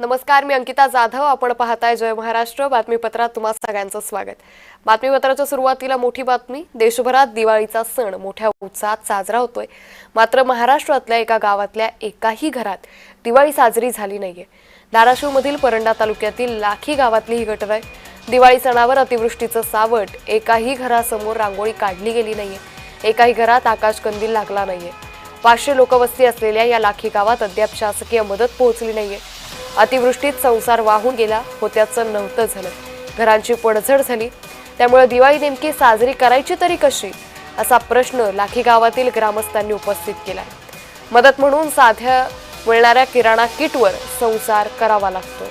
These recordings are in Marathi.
नमस्कार मी अंकिता जाधव. आपण पाहताय जय महाराष्ट्र. बातमीपत्रात तुम्हा सगळ्यांचं स्वागत. बातमीपत्राच्या सुरुवातीला मोठी बातमी. देशभरात दिवाळीचा सण मोठ्या उत्साहात साजरा होतोय. मात्र महाराष्ट्रातल्या एका गावातल्या एकाही घरात दिवाळी साजरी झाली नाहीये. धाराशिवमधील परंडा तालुक्यातील लाखी गावातली ही घटना आहे. दिवाळी सणावर अतिवृष्टीचं सावट. एकाही घरासमोर रांगोळी काढली गेली नाहीये. एकाही घरात आकाश कंदील लागला नाहीये. पाचशे लोकवस्ती असलेल्या या लाखी गावात अद्याप शासकीय मदत पोहोचली नाहीये. अतिवृष्टीत संसार वाहून गेला. होत्याचं नव्हतं झालं. घरांची पडझड झाली. त्यामुळे दिवाळी नेमकी साजरी करायची तरी कशी? असा प्रश्न लाखी गावातील ग्रामस्थांनी उपस्थित केला. मदत म्हणून साध्या मिळणाऱ्या किराणा किटवर संसार करावा लागतो.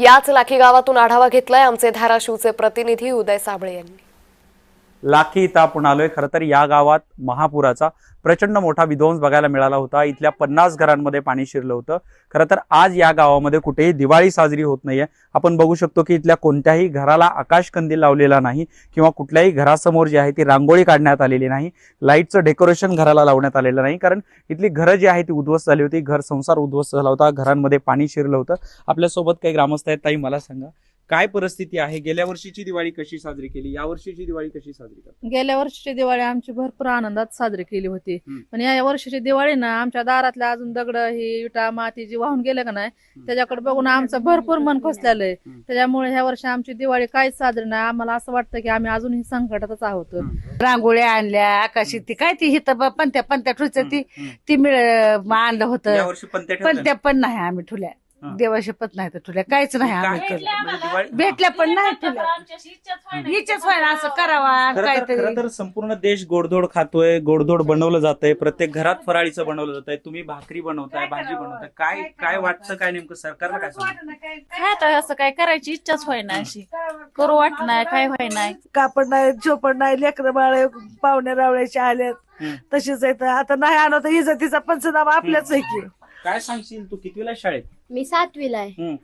याच लाखी गावातून आढावा घेतलाय आमचे धाराशिवचे प्रतिनिधी उदय साबळे यांनी. लाखी इथं आपण आलोय. खरं तर या गावात महापुराचा प्रचंड मोठा विध्वंस बघायला मिळाला होता. इथल्या पन्नास घरांमध्ये पाणी शिरलं होतं. खरं तर आज या गावामध्ये कुठेही दिवाळी साजरी होत नाहीये. आपण बघू शकतो की इथल्या कोणत्याही घराला आकाश कंदील लावलेला नाही किंवा कुठल्याही घरासमोर जी आहे ती रांगोळी काढण्यात आलेली नाही. लाईटचं डेकोरेशन घराला लावण्यात आलेलं नाही. कारण इथली घरं जी आहे ती उद्ध्वस्त झाली होती. घर संसार उद्ध्वस्त झाला होता. घरांमध्ये पाणी शिरलं होतं. आपल्यासोबत काही ग्रामस्थ आहेत. ताई मला सांगा. काय परिस्थिती आहे? गेल्या वर्षीची दिवाळी कशी साजरी केली? या वर्षीची दिवाळी कशी साजरी करतात? गेल्या वर्षीची दिवाळी आमची भरपूर आनंदात साजरी केली होती. हम्म. पण या वर्षीची दिवाळी ना आमच्या दारातल्या अजून दगड ही विटा माती जी वाहून गेलं का नाही त्याच्याकडे बघून आमचं भरपूर मन आहे हम्म. त्याच्यामुळे ह्या वर्षी आमची दिवाळी काहीच साजरी नाही. आम्हाला असं वाटतं की आम्ही अजूनही संकटातच आहोत. रांगोळ्या आणल्या आकाशी ती काय ती हिथं ब- पंत्या पंत्या ठुच्या ती ती मिळ आणलं या होतं वर्षी पंत्या पण ठेवल्या. त्या पण नाही आम्ही ठुल्या. हा. देवाशपथ नाही तर ठुल्या काहीच नाही आम्ही म्हणजे भेटल्या पण नाही ठुल्या हिच्याच व्हायला असं करावा खरं तर- काहीतरी. तर संपूर्ण देश गोडधोड खातोय गोडधोड बनवलं जातंय प्रत्येक घरात फराळीचं बनवलं जातंय तुम्ही भाकरी बनवताय भाजी बनवताय काय काय वाटतं काय नेमकं सरकारला काय? काय आता असं काय करायची इच्छाच व्हायना अशी. करू वाट नाही काय व्हाय नाही कापड नाही झोपड नाही लेकरं बाळ पाहुण्या रावळ्याचे आल्यात हम्म. तशीच आहेत. आता नाही आणत इज्जतीचा पंचनामा आपल्याच आहे की. काय सांगशील तू? कितवीला आहे शाळेत? मी सातवीला आहे. हम्म.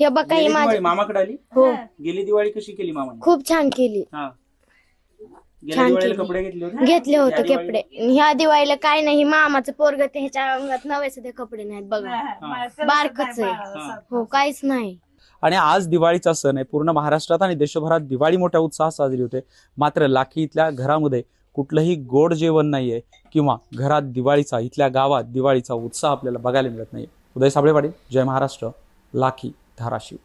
हे बघा गेली ही दिवाळी माझी मामाकडे आली? हो. गेली दिवाळी कशी केली मामाने? खूप छान केली. हा. गेल्या छान दिवाळीला केली. कपडे घेतले होते? घेतले? कपडे. ह्या दिवाळीला काय नाही मामाचं पोरग ह्याच्या अंगात नव्याचे ते कपडे नाहीत बघा. बारकच आहे. हा. हो काहीच नाही. आणि आज दिवाळीचा सण आहे. पूर्ण महाराष्ट्रात आणि देशभरात दिवाळी मोठ्या उत्साहात साजरी होते. मात्र लाखी इथल्या घरामध्ये कुठलंही गोड जेवण नाहीये किंवा घरात दिवाळीचा इथल्या गावात दिवाळीचा उत्साह आपल्याला बघायला मिळत नाही उदय साबळे पाटील जय महाराष्ट्र लाखी धाराशिव.